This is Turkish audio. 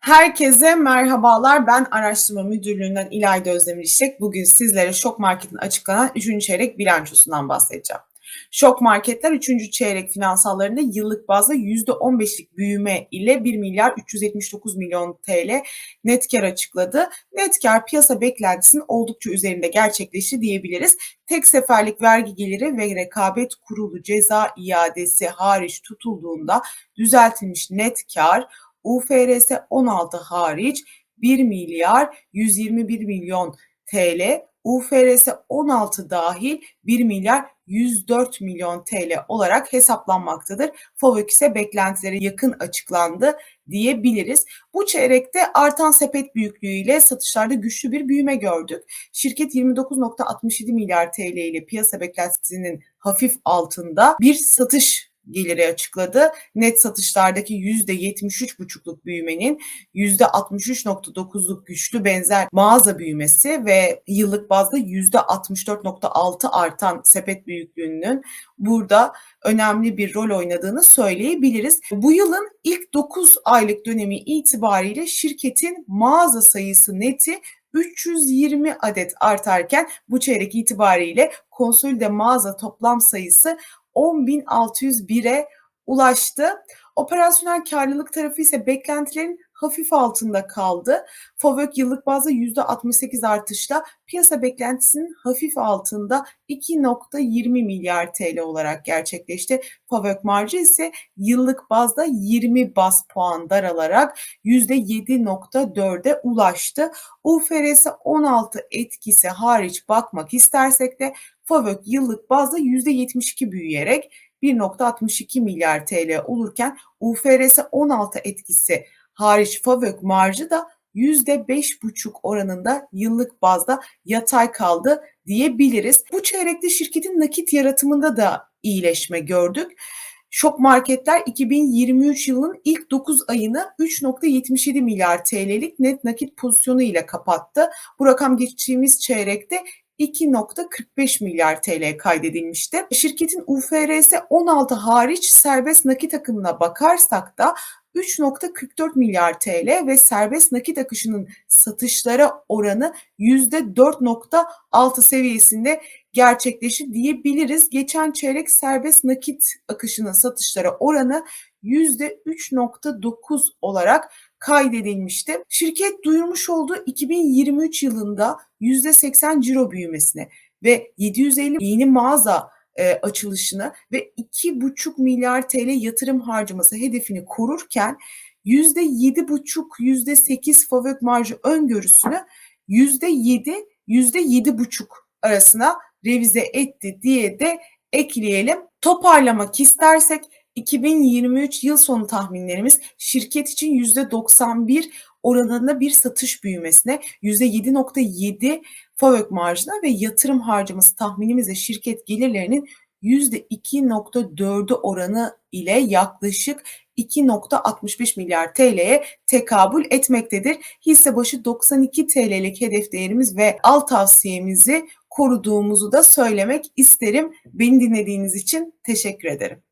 Herkese merhabalar. Ben Araştırma Müdürlüğü'nden İlayda Özdemir İşek. Bugün sizlere Şok Market'in açıklanan 3. çeyrek bilançosundan bahsedeceğim. Şok Marketler 3. çeyrek finansallarında yıllık bazda %15'lik büyüme ile 1 milyar 379 milyon TL net kar açıkladı. Net kar piyasa beklentisinin oldukça üzerinde gerçekleşti diyebiliriz. Tek seferlik vergi geliri ve rekabet kurulu ceza iadesi hariç tutulduğunda düzeltilmiş net kar UFRS 16 hariç 1 milyar 121 milyon TL, UFRS 16 dahil 1 milyar 104 milyon TL olarak hesaplanmaktadır. FOVÖK ise beklentilere yakın açıklandı diyebiliriz. Bu çeyrekte artan sepet büyüklüğüyle satışlarda güçlü bir büyüme gördük. Şirket 29.67 milyar TL ile piyasa beklentisinin hafif altında bir satış geliri açıkladı. Net satışlardaki %73,5'luk büyümenin %63,9'luk güçlü benzer mağaza büyümesi ve yıllık bazda %64,6 artan sepet büyüklüğünün burada önemli bir rol oynadığını söyleyebiliriz. Bu yılın ilk 9 aylık dönemi itibariyle şirketin mağaza sayısı neti 320 adet artarken bu çeyrek itibariyle konsolide mağaza toplam sayısı 10.601'e ulaştı. Operasyonel karlılık tarafı ise beklentilerin hafif altında kaldı. FOVÖK yıllık bazda %68 artışla piyasa beklentisinin hafif altında 2.20 milyar TL olarak gerçekleşti. FOVÖK marjı ise yıllık bazda 20 bas puan daralarak %7.4'e ulaştı. UFRS 16 etkisi hariç bakmak istersek de FOVÖK yıllık bazda %72 büyüyerek 1.62 milyar TL olurken UFRS 16 etkisi hariç FOVÖK marjı da %5,5 oranında yıllık bazda yatay kaldı diyebiliriz. Bu çeyrekte şirketin nakit yaratımında da iyileşme gördük. Şok marketler 2023 yılının ilk 9 ayını 3.77 milyar TL'lik net nakit pozisyonu ile kapattı. Bu rakam geçtiğimiz çeyrekte 2.45 milyar TL kaydedilmişti. Şirketin UFRS 16 hariç serbest nakit akımına bakarsak da 3.44 milyar TL ve serbest nakit akışının satışlara oranı %4.6 seviyesinde gerçekleşti diyebiliriz. Geçen çeyrek serbest nakit akışının satışlara oranı %3.9 olarak kaydedilmişti. Şirket duyurmuş olduğu 2023 yılında %80 ciro büyümesine ve 750 yeni mağaza e, açılışını ve 2,5 milyar TL yatırım harcaması hedefini korurken %7,5 %8 FOVÖK marjı öngörüsünü %7 %7,5 arasına revize etti diye de ekleyelim. Toparlamak istersek 2023 yıl sonu tahminlerimiz şirket için %91 oranında bir satış büyümesine, %7.7 FAVÖK marjına ve yatırım harcaması tahminimizde şirket gelirlerinin %2.4'ü oranı ile yaklaşık 2.65 milyar TL'ye tekabül etmektedir. Hisse başı 92 TL'lik hedef değerimiz ve alt tavsiyemizi koruduğumuzu da söylemek isterim. Beni dinlediğiniz için teşekkür ederim.